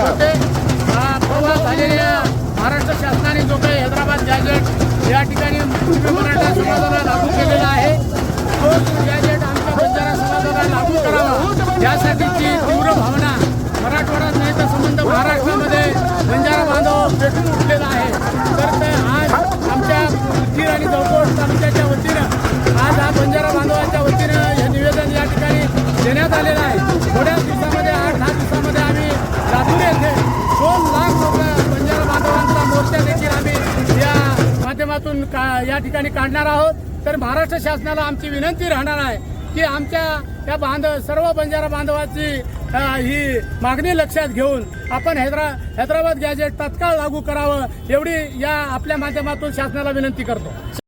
होते पूर्व झालेल्या महाराष्ट्र शासनाने जो काही हैदराबाद गॅजेट या ठिकाणी मराठा समाजाला लागू केलेला आहे. तो गॅजेट आमच्या बंजारा समाजाला लागू करावा. यासाठीची तीव्र भावना मराठवाडा नाही तर संबंध महाराष्ट्र माध्यमातून का या ठिकाणी काढणार आहोत. तर महाराष्ट्र शासनाला आमची विनंती राहणार आहे की आमच्या या बांध सर्व बंजारा बांधवाची ही मागणी लक्षात घेऊन आपण हैदरा हैदराबाद गॅजेट तत्काळ लागू करावं एवढी या आपल्या माध्यमातून शासनाला विनंती करतो.